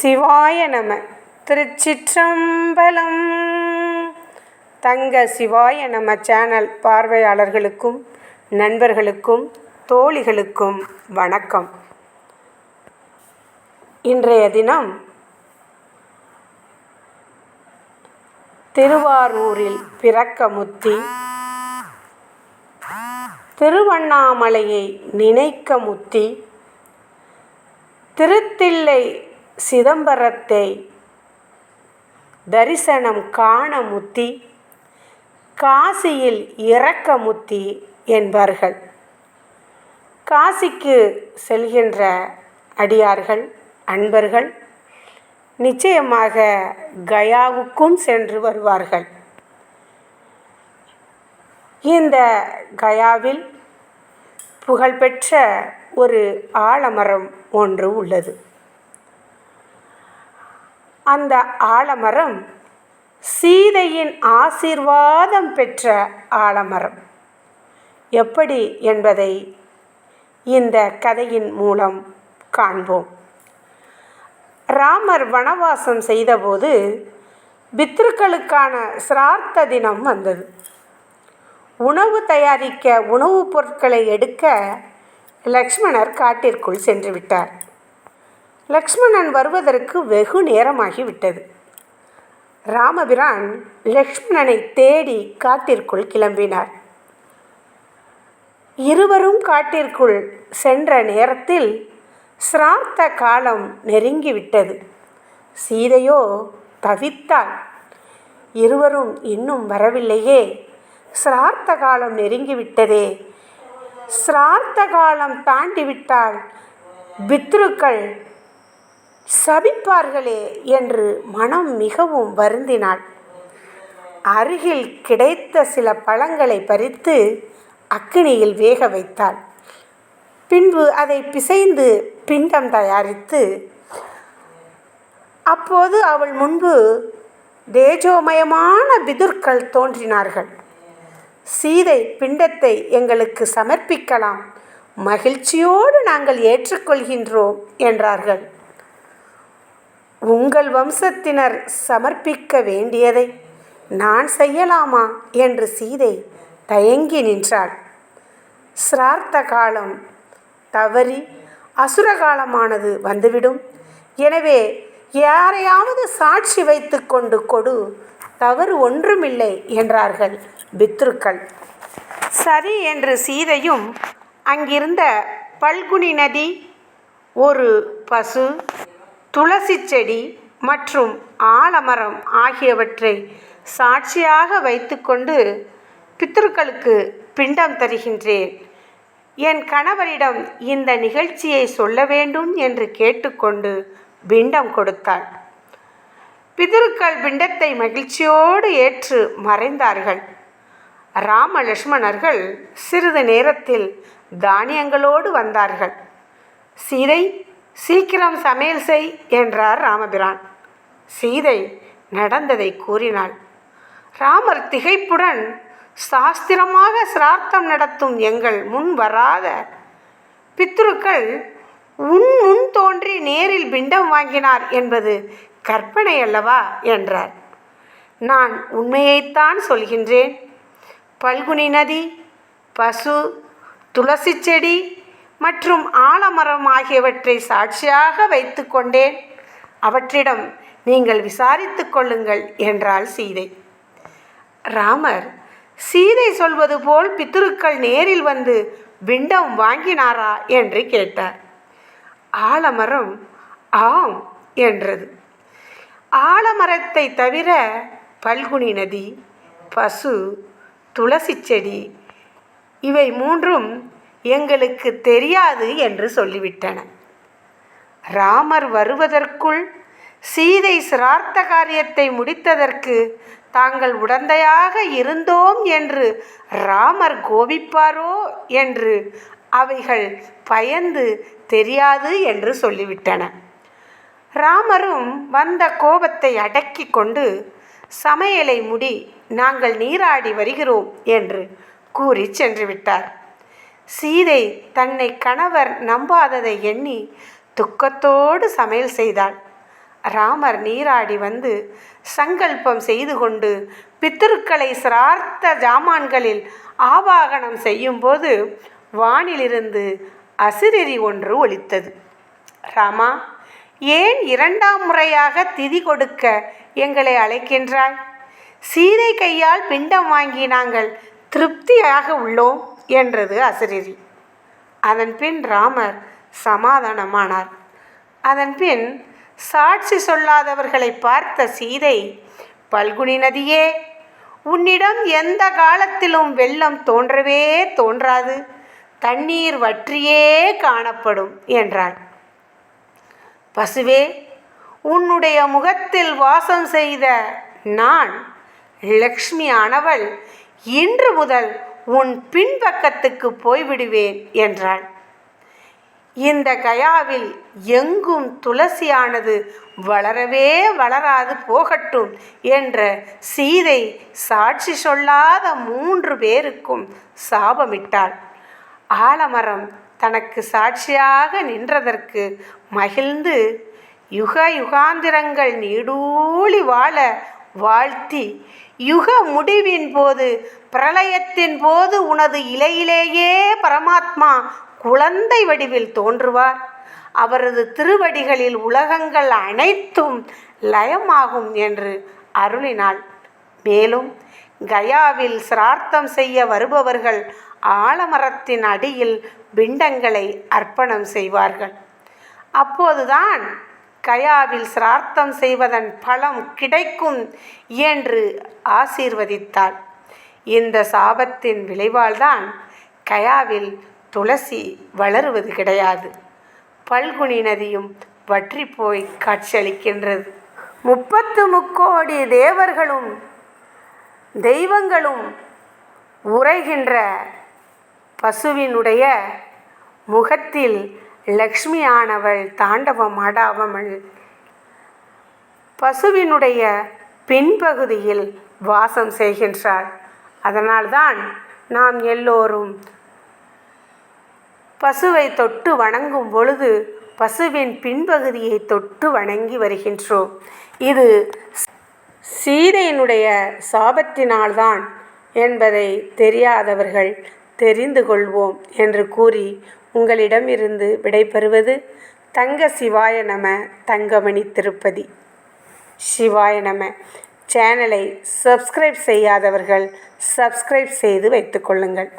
சிவாய நம. திருச்சிற்றம்பலம். தங்க சிவாய நம சேனல் பார்வையாளர்களுக்கும் நண்பர்களுக்கும் தோழிகளுக்கும் வணக்கம். இன்றைய தினம் திருவாரூரில் பிறக்க முத்தி திருவண்ணாமலையை நினைக்க முத்தி திருத்தில்லை சிதம்பரத்தை தரிசனம் காண முத்தி காசியில் இறக்க முத்தி என்பார்கள். காசிக்கு செல்கின்ற அடியார்கள் அன்பர்கள் நிச்சயமாக கயாவுக்கும் சென்று வருவார்கள். இந்த கயாவில் புகழ்பெற்ற ஒரு ஆலமரம் ஒன்று உள்ளது. அந்த ஆலமரம் சீதையின் ஆசீர்வாதம் பெற்ற ஆலமரம். எப்படி என்பதை இந்த கதையின் மூலம் காண்போம். ராமர் வனவாசம் செய்தபோது பித்ருக்களுக்கான சிரார்த்த தினம் வந்தது. உணவு தயாரிக்க உணவுப் பொருட்களை எடுக்க லக்ஷ்மணர் காட்டிற்குள் சென்று விட்டார். லக்ஷ்மணன் வருவதற்கு வெகு நேரமாகிவிட்டது. ராமபிரான் லக்ஷ்மணனை தேடி காட்டிற்குள் கிளம்பினார். இருவரும் காட்டிற்குள் சென்ற நேரத்தில் சிரார்த்த காலம் நெருங்கிவிட்டது. சீதையோ தவித்தாள். இருவரும் இன்னும் வரவில்லையே. சிரார்த்த காலம் நெருங்கிவிட்டதே. சிரார்த்த காலம் தாண்டிவிட்டால் பித்ருக்கள் சபிப்பார்களே என்று மனம் மிகவும் வருந்தினாள். அருகில் கிடைத்த சில பழங்களை பறித்து அக்கினியில் வேக வைத்தாள். பின்பு அதை பிசைந்து பிண்டம் தயாரித்து அப்போது அவள் முன்பு தேஜோமயமான பிதுர்கள் தோன்றினார்கள். சீதை பிண்டத்தை எங்களுக்கு சமர்ப்பிக்கலாம். மகிழ்ச்சியோடு நாங்கள் ஏற்றுக்கொள்கின்றோம் என்றார்கள். உங்கள் வம்சத்தினர் சமர்ப்பிக்க வேண்டியதை நான் செய்யலாமா என்று சீதை தயங்கி நின்றாள். சிரார்த்த காலம் தவறி அசுர காலமானது வந்துவிடும். எனவே யாரையாவது சாட்சி வைத்து கொண்டு கொடு. தவறு ஒன்றுமில்லை என்றார்கள் பித்ருக்கள். சரி என்று சீதையும் அங்கிருந்த பல்குனி நதி ஒரு பசு துளசி செடி மற்றும் ஆலமரம் ஆகியவற்றை சாட்சியாக வைத்துக்கொண்டு பித்ருக்களுக்கு பிண்டம் தருகின்றேன். என் கணவரிடம் இந்த நிகழ்ச்சியை சொல்ல வேண்டும் என்று கேட்டுக்கொண்டு பிண்டம் கொடுத்தாள். பிதிருக்கள் பிண்டத்தை மகிழ்ச்சியோடு ஏற்று மறைந்தார்கள். ராம லட்சுமணர்கள் சிறிது நேரத்தில் தானியங்களோடு வந்தார்கள். சீதை சீக்கிரம் சமையல் செய் என்றார் ராமபிரான். சீதை நடந்ததை கூறினாள். ராமர் திகைப்புடன் சாஸ்திரமாக சிரார்த்தம் நடத்தும் எங்கள் முன் வராத பித்ருக்கள் உன் முன் தோன்றி நேரில் பிண்டம் வாங்கினார் என்பது கற்பனை அல்லவா? என்றார். நான் உண்மையைத்தான் சொல்கின்றேன். பல்குனி நதி பசு துளசி செடி மற்றும் ஆலமரம் ஆகியவற்றை சாட்சியாக வைத்து கொண்டேன். அவற்றிடம் நீங்கள் விசாரித்து கொள்ளுங்கள் என்றாள் சீதை. ராமர் சீதை சொல்வது போல் பித்திருக்கள் நேரில் வந்து விண்டம் வாங்கினாரா என்று கேட்டார். ஆலமரம் ஆம் என்றது. ஆலமரத்தை தவிர பல்குனி நதி பசு துளசி செடி இவை மூன்றும் எங்களுக்கு தெரியாது என்று சொல்லிவிட்டன. ராமர் வருவதற்குள் சீதை சிரார்த்த காரியத்தை முடித்ததற்கு தாங்கள் உடந்தையாக இருந்தோம் என்று ராமர் கோபிப்பாரோ என்று அவைகள் பயந்து தெரியாது என்று சொல்லிவிட்டன. ராமரும் வந்த கோபத்தை அடக்கி கொண்டு சமையலை முடி நாங்கள் நீராடி வருகிறோம் என்று கூறி சென்று விட்டார் சீதை தன்னை கணவர் நம்பாததை எண்ணி துக்கத்தோடு சமையல் செய்தாள். ராமர் நீராடி வந்து சங்கல்பம் செய்து கொண்டு பித்திருக்களை சிரார்த்த ஜாமான்களில் ஆவாகனம் செய்யும்போது வானிலிருந்து அசிரிரி ஒன்று ஒலித்தது. ராமா ஏன் இரண்டாம் முறையாக திதி கொடுக்க எங்களை அழைக்கின்றாய்? சீதை கையால் பிண்டம் வாங்கி நாங்கள் திருப்தியாக உள்ளோம். என்றது அசரீரி. அதன்பின் ராமர் சமாதானமானார். அதன்பின் சாட்சி சொல்லாதவர்களை பார்த்த சீதை பல்குனி நதியே உன்னிடம் எந்த காலத்திலும் வெள்ளம் தோன்றவே தோன்றாது. தண்ணீர் வற்றியே காணப்படும் என்றாள் பசுவே உன்னுடைய முகத்தில் வாசம் செய்த நான் லக்ஷ்மி ஆனவள் இன்று முதல் உன் பின்பக்கத்துக்கு போய்விடுவேன் என்றாள். இந்த கயாவில் எங்கும் துளசியானது வளரவே வளராது போகட்டும் என்ற சீதை சாட்சி சொல்லாத மூன்று பேருக்கும் சாபமிட்டாள். ஆலமரம் தனக்கு சாட்சியாக நின்றதற்கு மகிழ்ந்து யுக யுகாந்திரங்கள் நீடூழி வாழ வாழ்த்தி யுக முடிவின் போது பிரளயத்தின் போது உனது இலையிலேயே பரமாத்மா குழந்தை வடிவில் தோன்றுவார். அவரது திருவடிகளில் உலகங்கள் அனைத்தும் லயமாகும் என்று அருளினாள். மேலும் கயாவில் சிரார்த்தம் செய்ய வருபவர்கள் ஆலமரத்தின் அடியில் பிண்டங்களை அர்ப்பணம் செய்வார்கள். அப்போதுதான் கயாவில் சிரார்த்தம் செய்வதன் பலம் கிடைக்கும் என்று ஆசீர்வதித்தாள். இந்த சாபத்தின் விளைவால்தான் கயாவில் துளசி வளருவது கிடையாது. பல்குனி நதியும் வற்றி போய் காட்சியளிக்கின்றது. முப்பத்து முக்கோடி தேவர்களும் தெய்வங்களும் உரைகின்ற பசுவினுடைய முகத்தில் லக்ஷ்மியானவள் தாண்டவம் ஆடாமல் பசுவினுடைய பின்பகுதியில் வாசம் செய்கின்றாள். அதனால்தான் நாம் எல்லோரும் பசுவை தொட்டு வணங்கும் பொழுது பசுவின் பின்பகுதியை தொட்டு வணங்கி வருகின்றோம். இது சீதையினுடைய சாபத்தினால்தான் என்பதை தெரியாதவர்கள் தெரிந்து கொள்வோம் என்று கூறி உங்களிடமிருந்து விடைபெறுவது தங்க சிவாய நம தங்கமணி திருப்பதி. சிவாய நம. சேனலை சப்ஸ்கிரைப் செய்யாதவர்கள் சப்ஸ்கிரைப் செய்து வைத்துக்கொள்ளுங்கள்